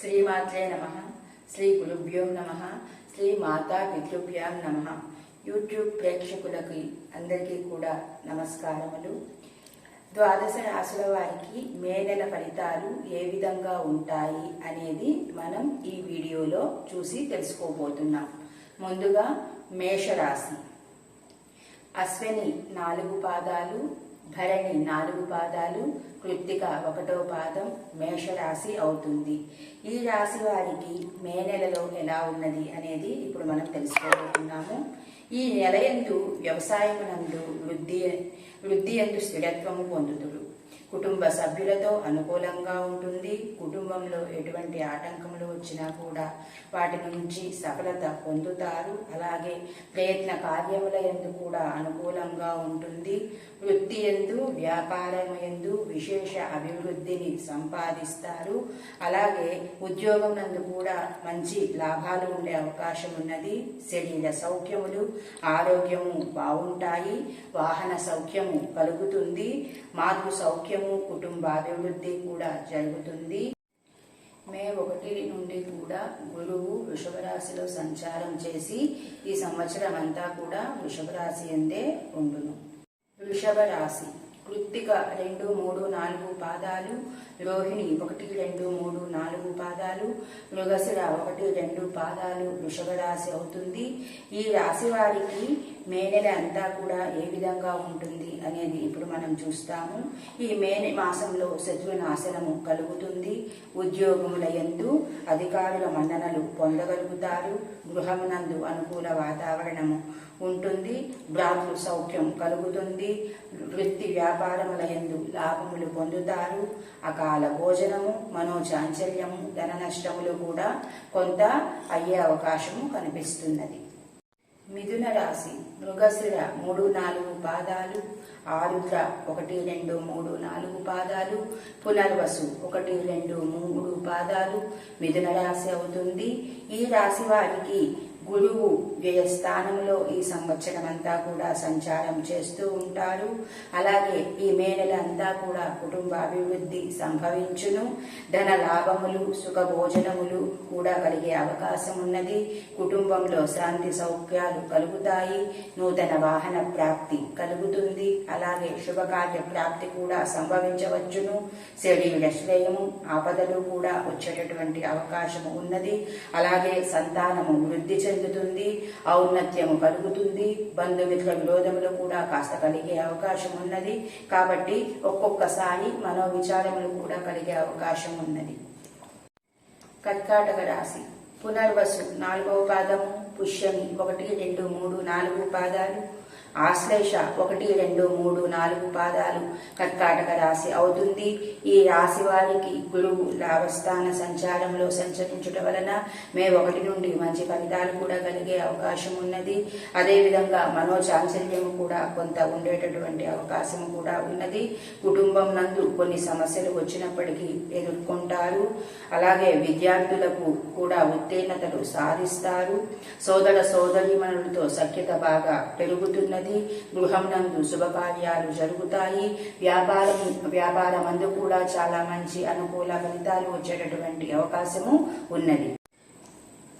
శ్రీమాత్రే నమ. శ్రీ గురుభ్యో నమ. శ్రీ మాతా పితృభ్యాం నమ. యూట్యూబ్ ప్రేక్షకులకి అందరికీ కూడా నమస్కారములు. ద్వాదశ రాశుల వారికి మే నెల ఫలితాలు ఏ విధంగా ఉంటాయి అనేది మనం ఈ వీడియోలో చూసి తెలుసుకోబోతున్నాం. ముందుగా మేషరాశి. అశ్విని నాలుగు పాదాలు భరణి నాలుగు పాదాలు కృత్తిక ఒకటో పాదం మేషరాశి అవుతుంది. ఈ రాశి వారికి మే నెలలో ఎలా ఉన్నది అనేది ఇప్పుడు మనం తెలుసుకోబోతున్నాము. ఈ నెల ఎందు వ్యవసాయమునందు వృద్ధి వృద్ధి ఎందు స్థిరత్వము పొందుతుడు కుటుంబ సభ్యులతో అనుకూలంగా ఉంటుంది. కుటుంబంలో ఎటువంటి ఆటంకములు వచ్చినా కూడా వాటి నుంచి సఫలత పొందుతారు. అలాగే ప్రయత్న కార్యముల ఎందు కూడా అనుకూలంగా ఉంటుంది. వృత్తి ఎందు వ్యాపారం ఎందు విశేష అభివృద్ధిని సంపాదిస్తారు. అలాగే ఉద్యోగం నందు కూడా మంచి లాభాలు ఉండే అవకాశం ఉన్నది. శరీర సౌఖ్యములు ఆరోగ్యము బాగుంటాయి. వాహన సౌఖ్యము కలుగుతుంది. మాతృ సౌఖ్యము కుటుంబాభివృద్ధి కూడా జరుగుతుంది. మే ఒకటి నుండి కూడా గురువు వృషభరాశిలో సంచారం చేసి ఈ సంవత్సరం అంతా కూడా వృషభరాశి ఎందే అందే ఉండును. వృషభరాశి కృత్తిక రెండు మూడు నాలుగు పాదాలు రోహిణి ఒకటి రెండు మూడు నాలుగు పాదాలు మృగశిర ఒకటి రెండు పాదాలు వృషభ రాశి అవుతుంది. ఈ రాశి వారికి మే నెల అంతా కూడా ఏ విధంగా ఉంటుంది అనేది ఇప్పుడు మనం చూస్తాము. ఈ మే మాసంలో శత్రువు నాశనము కలుగుతుంది. ఉద్యోగముల యందు అధికారుల మన్ననలు పొందగలుగుతారు. గృహమునందు అనుకూల వాతావరణము ఉంటుంది. భ్రాతృ సౌఖ్యం కలుగుతుంది. వృత్తి వ్యాపారముల యందు లాభములు పొందుతారు. అకాల భోజనము మనోచాంచల్యము ధన నష్టములు కూడా కొంత అయ్యే అవకాశము కనిపిస్తున్నది. మిథున రాశి మృగశిర మూడు నాలుగు పాదాలు ఆరుద్ర ఒకటి రెండు మూడు నాలుగు పాదాలు పునర్వసు ఒకటి రెండు మూడు పాదాలు మిథున రాశి అవుతుంది. ఈ రాశి వారికి గురువు వ్యయస్థానంలో ఈ సంవత్సరం అంతా కూడా సంచారం చేస్తూ ఉంటారు అలాగే ఈ మే నెల అంతా కూడా కుటుంబ అభివృద్ధి సంభవించును. ధన లాభములు సుఖ భోజనములు కూడా కలిగే అవకాశం ఉన్నది. కుటుంబంలో శాంతి సౌఖ్యాలు కలుగుతాయి. నూతన వాహన ప్రాప్తి కలుగుతుంది. అలాగే శుభకార్య ప్రాప్తి కూడా సంభవించవచ్చును. శరీర శ్రేయము ఆపదలు కూడా వచ్చేటటువంటి అవకాశము ఉన్నది. అలాగే సంతానము వృద్ధి చెందుతుంది ఔన్నత్యము కలుగుతుంది బంధుమిత్ర విరోధములు కూడా కాస్త కలిగే అవకాశం ఉన్నది. కాబట్టి ఒక్కొక్కసారి మనోవిచారములు కూడా కలిగే అవకాశం ఉన్నది. కర్కాటక రాశి. పునర్వసు నాలుగవ పాదము పుష్యమి ఒకటి రెండు మూడు నాలుగు పాదాలు. ఆశ్లేష ఒకటి రెండు మూడు నాలుగు పాదాలు కర్కాటక రాశి అవుతుంది. ఈ రాశి వారికి గురువు లాభస్థాన సంచారంలో సంచరించుట వలన మే ఒకటి నుండి మంచి ఫలితాలు కూడా కలిగే అవకాశం ఉన్నది. అదేవిధంగా మనోచాంచల్యము కూడా కొంత ఉండేటటువంటి అవకాశం కూడా ఉన్నది. కుటుంబం నందు కొన్ని సమస్యలు వచ్చినప్పటికీ ఎదుర్కొంటారు. అలాగే విద్యార్థులకు కూడా ఉత్తీర్ణతలు సాధిస్తారు. సోదర సోదరీమణులతో సఖ్యత బాగా పెరుగుతున్నది. ఉన్నది గృహం నందు శుభకార్యాలు జరుగుతాయి. వ్యాపారం వ్యాపారం అందు కూడా చాలా మంచి అనుకూల ఫలితాలు వచ్చేటటువంటి అవకాశము ఉన్నది.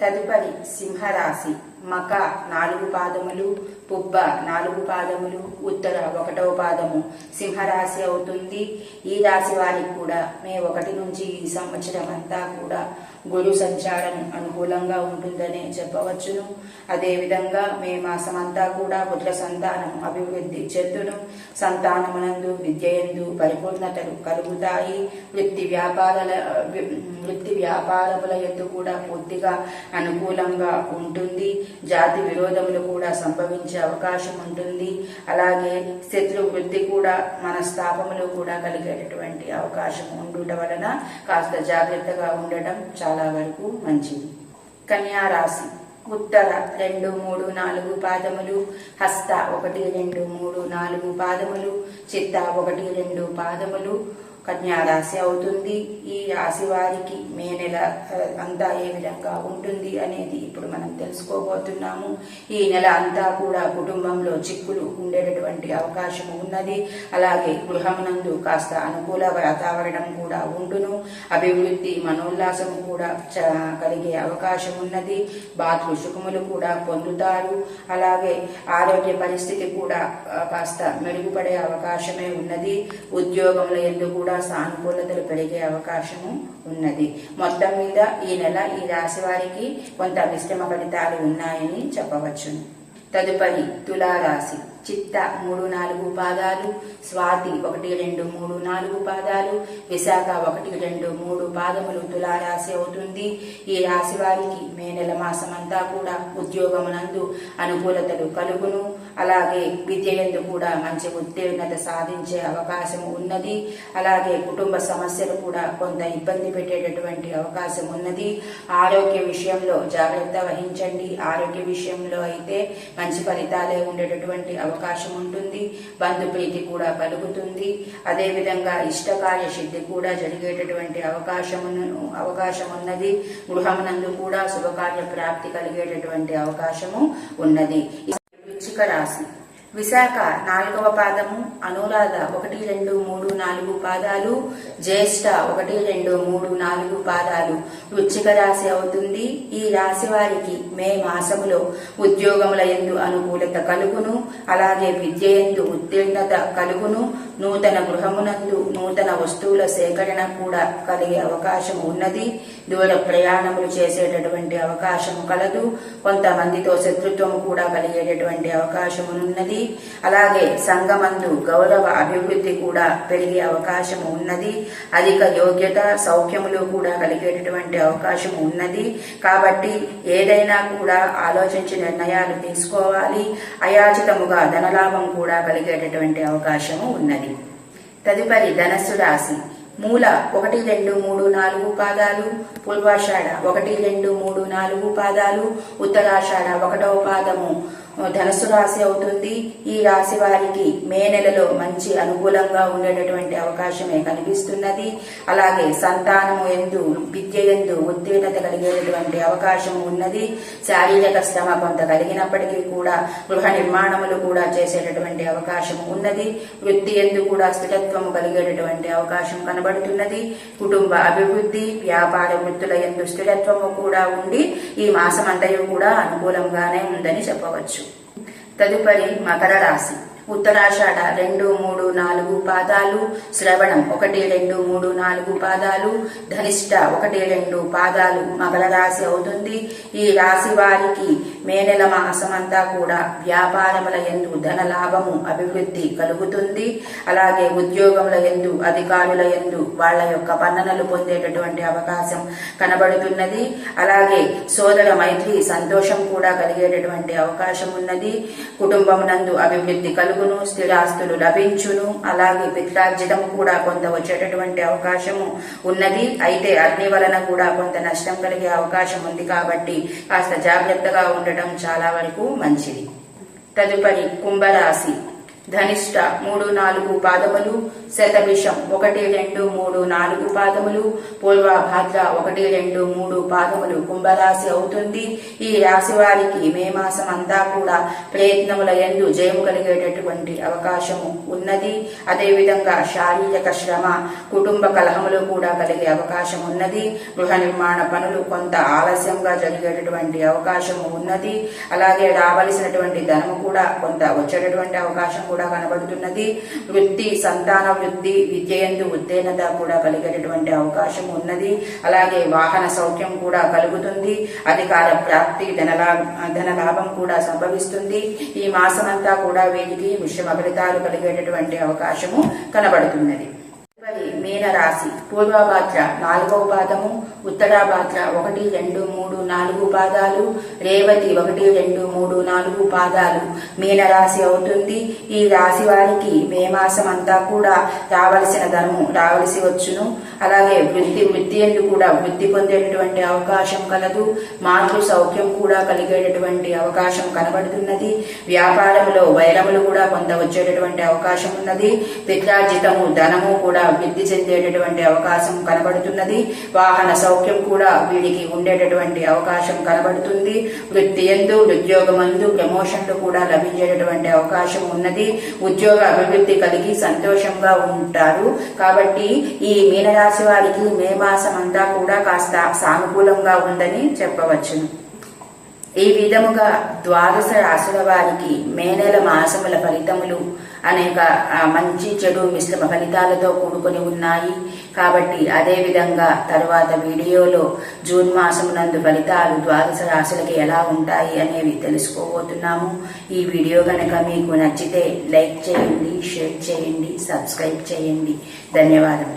తదుపరి సింహరాశి మక నాలుగు పాదములు. పుబ్బ నాలుగు పాదములు ఉత్తర ఒకటవ పాదము సింహరాశి అవుతుంది. ఈ రాశి వారికి కూడా మే ఒకటి నుంచి ఈ సంవత్సరం అంతా కూడా గురు సంచారం అనుకూలంగా ఉంటుందనే చెప్పవచ్చును. అదేవిధంగా మే మాసం అంతా కూడా పుత్ర సంతానం అభివృద్ధి చెందును. సంతానమునందు విద్యయందు పరిపూర్ణతలు కలుగుతాయి. వృత్తి వ్యాపారాల వృత్తి వ్యాపారముల ఎందు కూడా పూర్తిగా అనుకూలంగా ఉంటుంది. జాతి విరోధములు కూడా సంభవించే అవకాశం ఉంటుంది. అలాగే శత్రు వృద్ధి కూడా మనస్తాపములు కూడా కలిగేటటువంటి అవకాశం ఉండుట వలన కాస్త జాగ్రత్తగా ఉండటం చాలా వరకు మంచిది. కన్యా రాశి. ఉత్తర రెండు మూడు నాలుగు పాదములు హస్త ఒకటి రెండు మూడు నాలుగు పాదములు చిత్త ఒకటి రెండు పాదములు కన్యారాశి అవుతుంది. ఈ రాశి వారికి మే నెల అంతా ఏ విధంగా ఉంటుంది అనేది ఇప్పుడు మనం తెలుసుకోబోతున్నాము. ఈ నెల అంతా కూడా కుటుంబంలో చిక్కులు ఉండేటటువంటి అవకాశం ఉన్నది. అలాగే గృహమునందు కాస్త అనుకూల వాతావరణం కూడా ఉండును. అభివృద్ధి మనోల్లాసం కూడా చ- కలిగే అవకాశం ఉన్నది. బాతృ సుఖములు కూడా పొందుతారు. అలాగే ఆరోగ్య పరిస్థితి కూడా కాస్త మెరుగుపడే అవకాశమే ఉన్నది. ఉద్యోగంలో ఎందు కూడా సానుకూలతలు పెరిగే అవకాశము ఉన్నది. మొత్తం మీద ఈ నెల ఈ రాశి వారికి కొంత మిశ్రమ ఫలితాలు ఉన్నాయని చెప్పవచ్చును. తదుపరి తులారాశి. చిత్త మూడు నాలుగు పాదాలు స్వాతి ఒకటి రెండు మూడు నాలుగు పాదాలు విశాఖ ఒకటి రెండు మూడు పాదములు తులారాశి అవుతుంది. ఈ రాశి వారికి మే నెల మాసం అంతా కూడా ఉద్యోగమునందు అనుకూలతలు కలుగును. అలాగే విద్యయందు కూడా మంచి ఉత్తీర్ణత సాధించే అవకాశం ఉన్నది. అలాగే కుటుంబ సమస్యలు కూడా కొంత ఇబ్బంది పెట్టేటటువంటి అవకాశం ఉన్నది. ఆరోగ్య విషయంలో జాగ్రత్త వహించండి. ఆరోగ్య విషయంలో అయితే మంచి ఫలితాలే ఉండేటటువంటి అవకాశం ఉంటుంది బంధుప్రీతి కూడా కలుగుతుంది అదే విధంగా ఇష్టకార్య సిద్ధి కూడా జరిగేటటువంటి అవకాశం అవకాశం ఉన్నది గృహమునందు కూడా శుభకార్య ప్రాప్తి కలిగేటటువంటి అవకాశము ఉన్నది. రాశి. విశాఖ నాలుగవ పాదము అనురాధ ఒకటి రెండు మూడు నాలుగు పాదాలు జ్యేష్ఠ ఒకటి రెండు మూడు నాలుగు పాదాలు. వృచ్చిక రాశి అవుతుంది. ఈ రాశి వారికి మే మాసములో ఉద్యోగముల ఎందు అనుకూలత కలుగును. అలాగే విద్య ఎందు ఉత్తీర్ణత కలుగును. నూతన గృహమునందు నూతన వస్తువుల సేకరణ కూడా కలిగే అవకాశం ఉన్నది. దూర ప్రయాణములు చేసేటటువంటి అవకాశం కలదు. కొంతమందితో శత్రుత్వము కూడా కలిగేటటువంటి అవకాశం ఉన్నది. అలాగే సంఘమందు గౌరవ అభివృద్ధి కూడా పెరిగే అవకాశం ఉన్నది. అధిక యోగ్యత సౌఖ్యములు కూడా కలిగేటటువంటి అవకాశం ఉన్నది. కాబట్టి ఏదైనా కూడా ఆలోచించి నిర్ణయాలు తీసుకోవాలి. అయాచితముగా ధనలాభం కూడా కలిగేటటువంటి అవకాశము ఉన్నది. తదుపరి ధనస్సు రాశి. మూల ఒకటి రెండు మూడు నాలుగు పాదాలు. పూర్వాషాఢ ఒకటి రెండు మూడు నాలుగు పాదాలు. ఉత్తరాషాఢ ఒకటవ పాదము. ధనుసు రాశి అవుతుంది. ఈ రాశి వారికి మే నెలలో మంచి అనుకూలంగా ఉండేటటువంటి అవకాశమే కనిపిస్తున్నది. అలాగే సంతానము ఎందు విద్య ఎందు ఉత్తీర్ణత కలిగేటటువంటి అవకాశం ఉన్నది. శారీరక శ్రమ కొంత కలిగినప్పటికీ కూడా గృహ నిర్మాణములు కూడా చేసేటటువంటి అవకాశం ఉన్నది. వృత్తి ఎందు కూడా స్థిరత్వము కలిగేటటువంటి అవకాశం కనబడుతున్నది. కుటుంబ అభివృద్ధి వ్యాపార వృత్తుల ఎందు స్థిరత్వము కూడా ఉండి ఈ మాసం అంతయు కూడా అనుకూలంగానే ఉందని చెప్పవచ్చు. తదుపరి మకర రాశి ఉత్తరాషాఢ రెండు మూడు నాలుగు పాదాలు శ్రవణం ఒకటి రెండు మూడు నాలుగు పాదాలు ధనిష్ట ఒకటి రెండు పాదాలు మగల రాశి అవుతుంది. ఈ రాశి వారికి మే నెల మాసమంతా కూడా వ్యాపారముల ఎందు ధన లాభము అభివృద్ధి కలుగుతుంది. అలాగే ఉద్యోగముల ఎందు అధికారుల ఎందు వాళ్ళ యొక్క పన్ననలు పొందేటటువంటి అవకాశం కనబడుతున్నది. అలాగే సోదర మైత్రి సంతోషం కూడా కలిగేటటువంటి అవకాశం ఉన్నది. కుటుంబం నందు అభివృద్ధి కలుగును స్థిరాస్తులు లభించును. అలాగే పిత్రార్జితం కూడా కొంత వచ్చేటటువంటి అవకాశము ఉన్నది. అయితే అగ్ని వలన కూడా కొంత నష్టం కలిగే అవకాశం ఉంది కాబట్టి కాస్త జాగ్రత్తగా ఉండటం చాలా వరకు మంచిది. తదుపరి కుంభరాశి. ధనిష్ట మూడు నాలుగు పాదములు శతభిషం ఒకటి రెండు మూడు నాలుగు పాదములు పూర్వభాద్ర ఒకటి రెండు మూడు పాదములు కుంభరాశి అవుతుంది. ఈ రాశి వారికి మే మాసం అంతా కూడా ప్రయత్నముల ఎందు జయము కలిగేటటువంటి అవకాశము ఉన్నది. అదేవిధంగా శారీరక శ్రమ కుటుంబ కలహములు కూడా కలిగే అవకాశం ఉన్నది. గృహ నిర్మాణ పనులు కొంత ఆలస్యంగా జరిగేటటువంటి అవకాశము ఉన్నది. అలాగే రావలసినటువంటి ధనము కూడా కొంత వచ్చేటటువంటి అవకాశం కూడా కనబడుతున్నది. వృత్తి సంతాన వృద్ధి విద్యయందు ఉత్తీర్ణత కూడా కలిగేటటువంటి అవకాశం ఉన్నది. అలాగే వాహన సౌఖ్యం కూడా కలుగుతుంది. అధికార ప్రాప్తి ధనలా ధన లాభం కూడా సంభవిస్తుంది. ఈ మాసమంతా కూడా వీటికి మిశ్రమ ఫలితాలు కలిగేటటువంటి అవకాశము కనబడుతున్నది. మీన రాశి. పూర్వభాద్ర నాలుగవ పాదము ఉత్తరాభాద్ర ఒకటి రెండు మూడు నాలుగు పాదాలు రేవతి ఒకటి రెండు మూడు నాలుగు పాదాలు. మీనరాశి అవుతుంది. ఈ రాశి వారికి మే మాసం అంతా కూడా రావలసిన ధనము రావలసి వచ్చును. అలాగే వృత్తి వృత్తి ఎందు కూడా వృద్ధి పొందేటటువంటి అవకాశం కలదు. మాతృ సౌఖ్యం కూడా కలిగేటటువంటి అవకాశం కనబడుతున్నది. వ్యాపారంలో వైరములు కూడా పొందవచ్చేటటువంటి అవకాశం ఉన్నది. పిత్రార్జితము ధనము కూడా అభివృద్ధి చెందేటటువంటి అవకాశం కనబడుతున్నది. వాహన సౌఖ్యం కూడా వీడికి ఉండేటటువంటి అవకాశం కనబడుతుంది. వృత్తి ఎందు ఉద్యోగమందు ప్రమోషన్లు కూడా లభించేటటువంటి అవకాశం ఉన్నది. ఉద్యోగ అభివృద్ధి కలిగి సంతోషంగా ఉంటారు. కాబట్టి ఈ మీనరాశి వారికి మే మాసం అంతా కూడా కాస్త సానుకూలంగా ఉందని చెప్పవచ్చును ఈ విధముగా ద్వాదశ రాశుల వారికి మే నెల మాసముల ఫలితములు అనేక మంచి చెడు మిశ్రమ ఫలితాలతో కూడుకొని ఉన్నాయి. కాబట్టి అదేవిధంగా తరువాత తర్వాత వీడియోలో జూన్ మాసమునందు ఫలితాలు ద్వాదశ రాశులకి ఎలా ఉంటాయి అనేవి తెలుసుకోబోతున్నాము. ఈ వీడియో కనుక మీకు నచ్చితే లైక్ చేయండి షేర్ చేయండి సబ్స్క్రైబ్ చేయండి. ధన్యవాదములు.